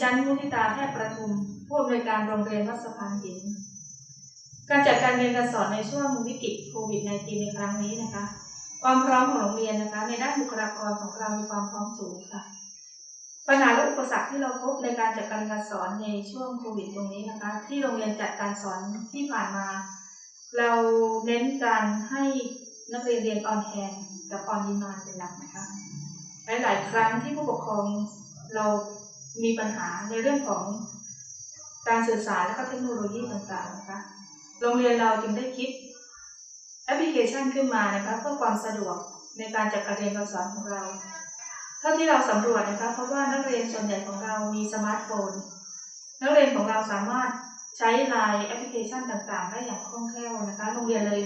ฉันมุทิตาแพทย์ประทุมผู้อำนวยการโรงเรียนวัดสะพานหิน การจัดการเรียนการสอนในช่วงวิกฤตโควิด -19 ในครั้งนี้นะคะ ความพร้อมของโรงเรียนนะคะ ในด้านบุคลากรของเรามีความพร้อมสูงค่ะ ปัญหาและอุปสรรคที่เราพบในการจัดการการสอนในช่วงโควิดตรงนี้นะคะ ที่โรงเรียนจัดการสอนที่ผ่านมา เราเน้นการให้นักเรียนเรียนออนแฮนกับออนดีมานเป็นหลักนะคะหลาย ๆ ครั้งที่ผู้ปกครองเรา มีปัญหาในเรื่องของการสื่อสารและก็เทคโนโลยีต่างๆนะคะ โรงเรียนเราจึงได้คิดแอปพลิเคชันขึ้นมานะคะเพื่อความสะดวกในการจัดการเรียนการสอนของเรา เท่าที่เราสำรวจนะคะเพราะว่านักเรียนส่วนใหญ่ของเรามีสมาร์ทโฟน นักเรียนของเราสามารถใช้ไลน์แอปพลิเคชันต่างๆ ได้อย่างคล่องแคล่วนะคะ โรงเรียนเลย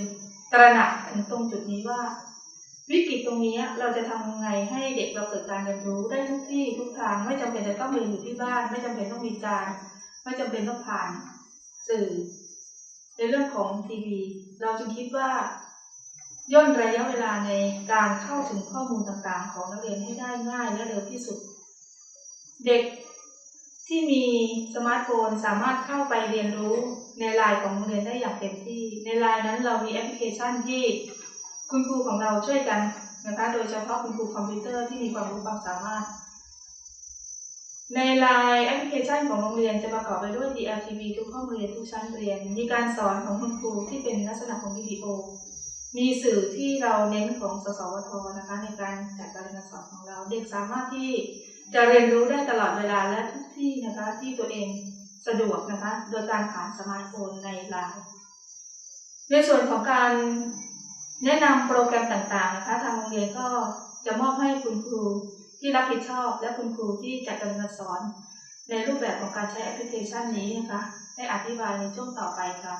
ตระหนักถึงตรงจุดนี้ว่า วิกฤตตรงนี้เราจะทำยังไงให้เด็กเราเกิดการเรียนรู้ได้ทุกที่ทุกทางไม่จำเป็นจะต้องเรียนอยู่ที่บ้าน ไม่จำเป็นต้องมีการ ไม่จำเป็นต้องผ่านสื่อ ในเรื่องของทีวี เราจึงคิดว่า ย่นระยะเวลาในการเข้าถึงข้อมูลต่างๆ ของนักเรียนให้ได้ง่ายและเร็วที่สุด เด็กที่มีสมาร์ทโฟนสามารถเข้าไปเรียนรู้ในไลน์ของโรงเรียนได้อย่างเต็มที่ ในไลน์นั้นเรามีแอปพลิเคชันที่ คุณครูของเราช่วยกันนะคะ โดยเฉพาะคุณครูคอมพิวเตอร์ที่มีความรู้ความสามารถ ในไลน์แอปพลิเคชันของโรงเรียนจะประกอบไปด้วย DLTV ทุกห้องเรียนทุกชั้นเรียน มีการสอนของคุณครูที่เป็นลักษณะของวิดีโอ มีสื่อที่เราเน้นของสสวทนะคะในการจัดการเรียนการสอนของเรา เด็กสามารถที่จะเรียนรู้ได้ตลอดเวลาและทุกที่นะคะที่ตัวเองสะดวกนะคะ โดยการผ่านสมาร์ทโฟนในไลน์ในส่วนของการ แนะนำโปรแกรมต่างๆนะคะทางโรงเรียนก็จะมอบให้คุณครูที่รับผิดชอบ และคุณครูที่จัดการเรียนการสอน ในรูปแบบของการใช้แอปพลิเคชันนี้นะคะ ได้อธิบายในช่วงต่อไปค่ะ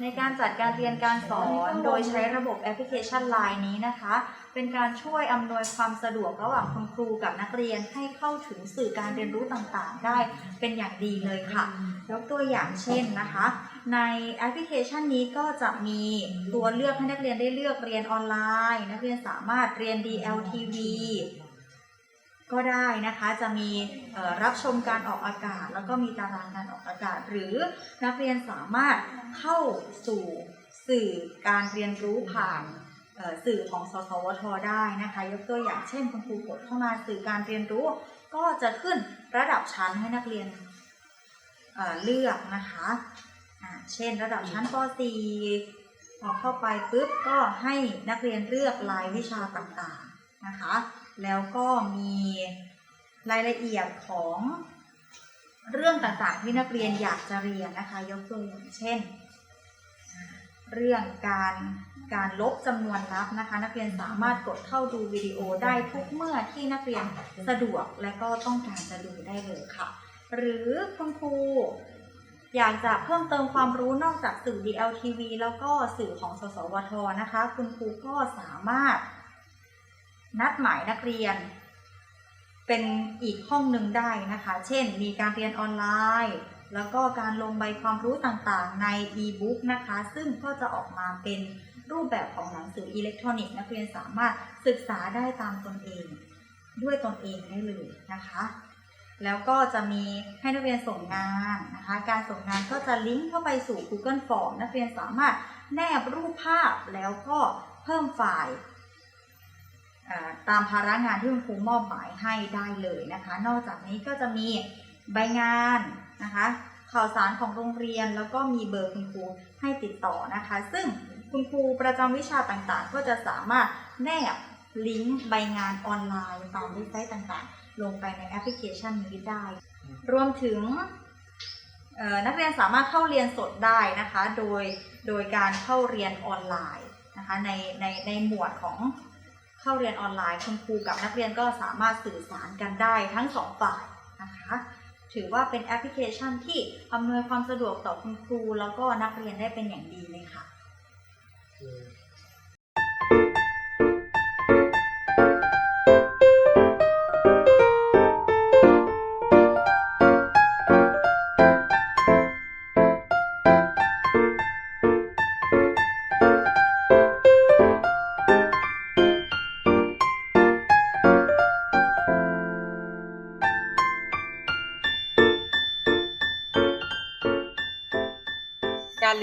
ในการจัดการเรียนการสอนโดยใช้ระบบแอปพลิเคชัน Line นี้นะคะ เป็นการช่วยอำนวยความสะดวกระหว่างคุณครูกับนักเรียนให้เข้าถึงสื่อการเรียนรู้ต่างๆ ได้เป็นอย่างดีเลยค่ะยกตัวอย่างเช่นนะคะ ในแอปพลิเคชันนี้ก็จะมีตัวเลือกให้นักเรียนได้เลือกเรียนออนไลน์ นักเรียนสามารถเรียน DLTV ก็ได้นะคะจะมีรับชมการออกอากาศ แล้วก็มีตารางการออกอากาศ หรือนักเรียนสามารถเข้าสู่สื่อการเรียนรู้ผ่านสื่อของสสวทได้นะคะ ยกตัวอย่างเช่นคุณครูกดเข้ามาสื่อการเรียนรู้ ก็จะขึ้นระดับชั้นให้นักเรียนเเลือกนะคะอ่าเช่นระดับชั้นป .4 พอเข้าไปปุ๊บก็ให้นักเรียนเลือกรายวิชาต่างๆนะคะ แล้วก็มีรายละเอียดของเรื่องต่างๆที่นักเรียนอยากจะเรียนนะคะ ยกตัวอย่างเช่น เรื่องการการลบจำนวนนับนะคะ นักเรียนสามารถกดเข้าดูวิดีโอได้ทุกเมื่อที่นักเรียนสะดวกและก็ต้องการจะดูได้เลยค่ะ หรือคุณครูอยากจะเพิ่มเติมความรู้นอกจากสื่อ DLTV แล้วก็สื่อของสสวทนะคะ คุณครูก็สามารถ นัดหมายนักเรียน เป็นอีกห้องหนึ่งได้นะคะ เช่น มีการเรียนออนไลน์ แล้วก็การลงใบความรู้ต่างๆ ใน e-book นะคะ ซึ่งก็จะออกมาเป็นรูปแบบของหนังสืออิเล็กทรอนิกส์นักเรียนสามารถศึกษาได้ตามตนเอง ด้วยตนเองได้เลยนะคะ แล้วก็จะมีให้นักเรียนส่งงานนะคะ การส่งงานก็จะลิงก์เข้าไปสู่ Google Form นักเรียนสามารถแนบรูปภาพแล้วก็เพิ่มไฟล์ ตามภาระงานที่คุณครูมอบหมายให้ได้เลยนะคะ นอกจากนี้ก็จะมีใบงานนะคะ ข่าวสารของโรงเรียนแล้วก็มีเบอร์คุณครูให้ติดต่อนะคะ ซึ่งคุณครูประจำวิชาต่างๆ ก็จะสามารถแนบลิงก์ใบงานออนไลน์ตามเว็บไซต์ต่างๆ ลงไปในแอปพลิเคชันนี้ได้ รวมถึงนักเรียนสามารถเข้าเรียนสดได้นะคะ โดยโดยการเข้าเรียนออนไลน์นะคะในในในหมวดของ เข้าเรียนออนไลน์คุณครูกับนักเรียนก็สามารถสื่อสารกันได้ทั้งสองฝ่ายนะคะถือว่าเป็นแอปพลิเคชันที่อำนวยความสะดวกต่อคุณครูแล้วก็นักเรียนได้เป็นอย่างดีเลยค่ะ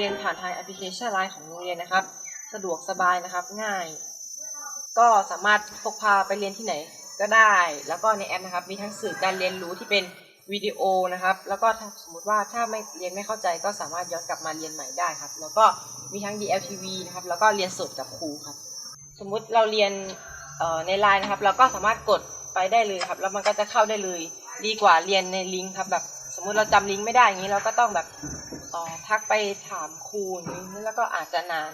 รเรียนผ่านทางแอปพลิเคชันไลน์ของโรงเรียนนะครับ สะดวกสบายนะครับง่าย ก็สามารถพกพาไปเรียนที่ไหนก็ได้ แล้วก็ในแอปนะครับ มีทั้งสื่อการเรียนรู้ที่เป็นวิดีโอนะครับ แล้วก็ถ้าสมมติว่าถ้าไม่เรียนไม่เข้าใจก็สามารถย้อนกลับมาเรียนใหม่ได้ครับ แล้วก็มีทั้ง DLTV นะครับ แล้วก็เรียนสดกับครูครับ สมมุติเราเรียนในไลน์นะครับ เราก็สามารถกดไปได้เลยครับ แล้วมันก็จะเข้าได้เลย ดีกว่าเรียนในลิงก์ครับแบบสมมุติเราจำลิงก์ไม่ได้อย่างนี้เราก็ต้องแบบ ทักไปถามครูอย่างนี้แล้วก็อาจจะนาน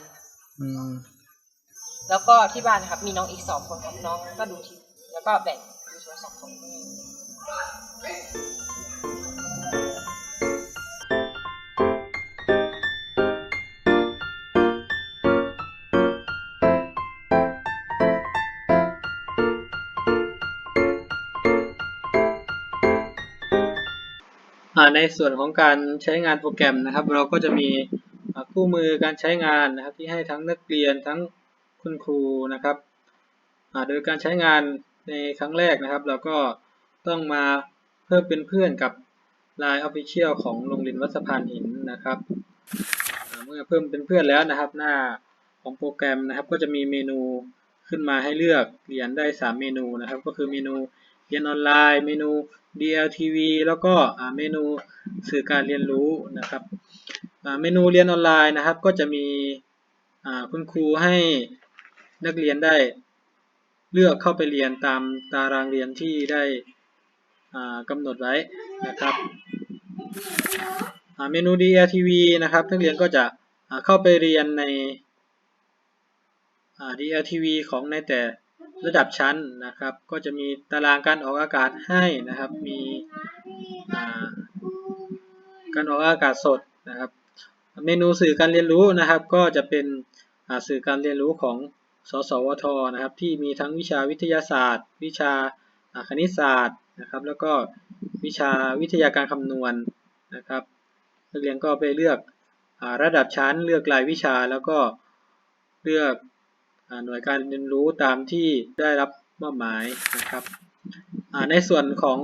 อืมแล้วก็ที่บ้านนะครับ มีน้องอีกสองคนครับน้องก็ดูทีวีแล้วก็แบ่งดูโทรศัพท์ของตัวเอง ในส่วนของการใช้งานโปรแกรมนะครับ เราก็จะมีคู่มือการใช้งานนะครับ ที่ให้ทั้งนักเรียนทั้งคุณครูนะครับโดยการใช้งานในครั้งแรกนะครับ เราก็ต้องมาเพิ่มเป็นเพื่อนกับ Line Official ของโรงเรียนวัดสะพานหินนะครับเมื่อเพิ่มเป็นเพื่อนแล้วนะครับ หน้าของโปรแกรมนะครับ ก็จะมีเมนูขึ้นมาให้เลือกเรียนได้ 3 เมนูนะครับ ก็คือเมนูเรียนออนไลน์ เมนู DLTV แล้วก็เมนูสื่อการเรียนรู้นะครับเมนูเรียนออนไลน์นะครับ ก็จะมีคุณครูให้นักเรียนได้เลือกเข้าไปเรียนตามตารางเรียนที่ได้กำหนดไว้นะครับเมนู DLTV นะครับนักเรียนก็จะเข้าไปเรียนใน DLTV ของในแต่ ระดับชั้นนะครับ ก็จะมีตารางการออกอากาศให้นะครับ มีการออกอากาศสดนะครับ เมนูสื่อการเรียนรู้นะครับ ก็จะเป็นสื่อการเรียนรู้ของสสวทนะครับ ที่มีทั้งวิชาวิทยาศาสตร์ วิชาคณิตศาสตร์นะครับ แล้วก็วิชาวิทยาการคำนวณนะครับนักเรียนก็ไปเลือกอระดับชั้น เลือกรายวิชาแล้วก็เลือก หน่วยการเรียนรู้ตามที่ได้รับมอบหมายนะครับในส่วนของ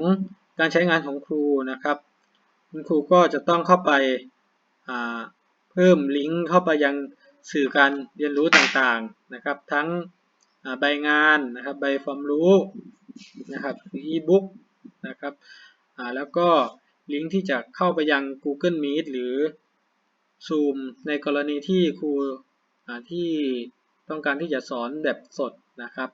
การใช้งานของครูนะครับ คุณครูก็จะต้องเข้าไปเพิ่มลิงก์เข้าไปยังสื่อการเรียนรู้ต่างๆนะครับ ทั้งใบงานนะครับใบความรู้นะครับอีบุ๊กนะครับแล้วก็ลิงก์ที่จะเข้าไปยัง Google Meet หรือ Zoom ในกรณีที่ครูที่ ต้องการที่จะสอนแบบสดนะครับ